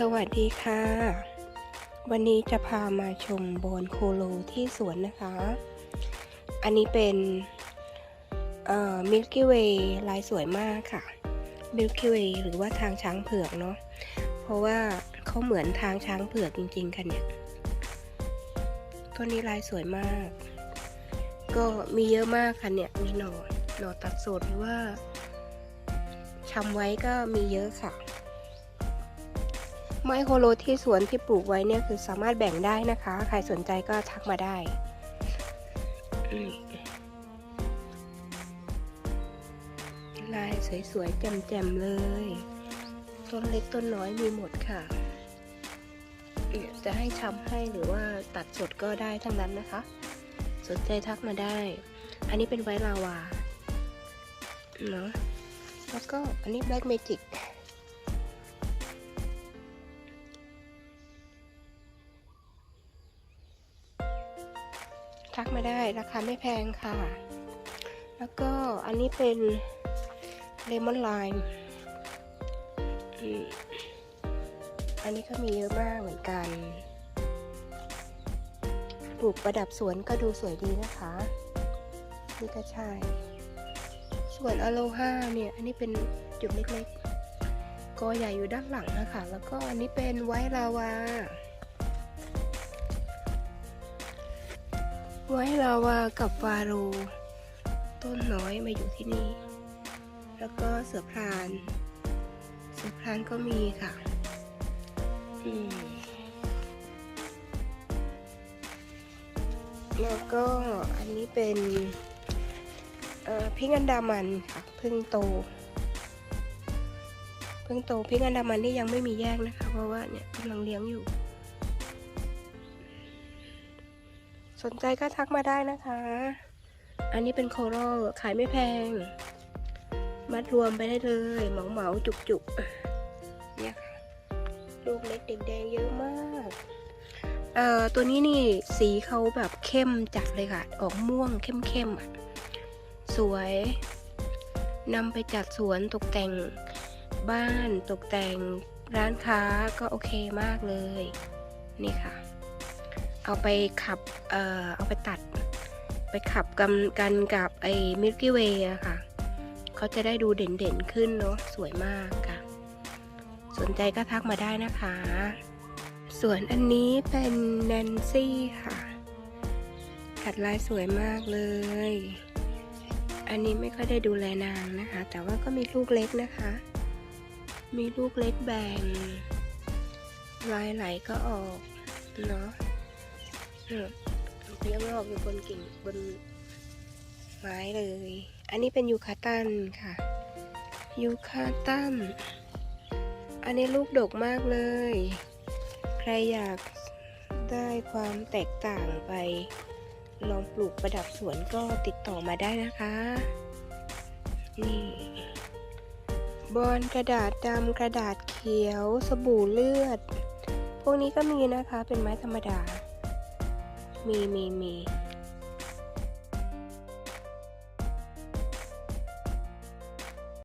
สวัสดีค่ะ วันนี้จะพามาชมโบนโคโลที่สวนนะคะ อันนี้เป็นมิลกี้เวย์ลายสวยมากค่ะมิลกี้เวย์หรือว่าทางช้างเผือกเนาะเพราะว่าเขาเหมือนทางช้างเผือกจริงๆค่ะเนี่ยต้นนี้ลายสวยมาก ก็มีเยอะมากค่ะเนี่ยมีหน่อหน่อตัดสดหรือว่าชำไว้ก็มีเยอะค่ะ ไม้โฮโลที่สวนที่ปลูกไว้เนี่ยคือสามารถแบ่งได้นะคะ ใครสนใจก็ทักมาได้ ลายสวยๆแจ่มๆเลย ต้นเล็กต้นน้อยมีหมดค่ะ จะให้ชำให้หรือว่าตัดสดก็ได้ทั้งนั้นนะคะ สนใจทักมาได้ อันนี้เป็นไวลาวาเนาะแล้วก็อันนี้ Black Magic ทักมาได้ราคาไม่แพงค่ะ แล้วก็อันนี้เป็นเลมอนไลม์อันนี้ก็มีเยอะมากเหมือนกัน ปลูกประดับสวนก็ดูสวยดีนะคะ นี่ก็ใช่ ส่วนอโลฮาเนี่ย อันนี้เป็นจุดเล็กๆกอใหญ่อยู่ด้านหลังนะคะ แล้วก็อันนี้เป็นไวลาวา ไว้ลาวากับฟาโร ต้นน้อยมาอยู่ที่นี่ แล้วก็เสือพราน เสือพรานก็มีค่ะแล้วก็อันนี้เป็นเอ่อพิงอันดามันค่ะเพึ่งโตเพึ่งโตพิงอันดามันนี่ยังไม่มีแยกนะคะ เพราะว่าเนี่ยกำลังเลี้ยงอยู่ สนใจก็ทักมาได้นะคะ อันนี้เป็นโคโรขายไม่แพง มัดรวมไปได้เลยเหมาเหมาจุกจุกเนี่ยค่ะลูกเล็กเด็กแดงเยอะมากเอ่อตัวนี้นี่สีเขาแบบเข้มจัดเลยค่ะ ออกม่วงเข้มเข้มๆอะสวยนำไปจัดสวนตกแต่งบ้านตกแต่งร้านค้าก็โอเคมากเลย นี่ค่ะ เอาไปขับ เอ่อ เอาไปตัด ไปขับกันกันกับไอ้มิลกี้เวย์อะค่ะ เขาจะได้ดูเด่นๆขึ้นเนาะ สวยมากค่ะ สนใจก็ทักมาได้นะคะ ส่วนอันนี้เป็นแนนซี่ค่ะ ขัดลายสวยมากเลย อันนี้ไม่ค่อยได้ดูแลนางนะคะ แต่ว่าก็มีลูกเล็กนะคะ มีลูกเล็กแบ่งลายไหลก็ออกเนาะ เลี้ยงงอกอยู่บนกิ่งบนไม้เลย อันนี้เป็นยูคาตันค่ะยูคาตัน อันนี้ลูกดกมากเลย ใครอยากได้ความแตกต่างไป ลองปลูกประดับสวนก็ติดต่อมาได้นะคะ นี่บอลกระดาษดำกระดาษเขียว สบู่เลือด พวกนี้ก็มีนะคะเป็นไม้ธรรมดา มีมีมี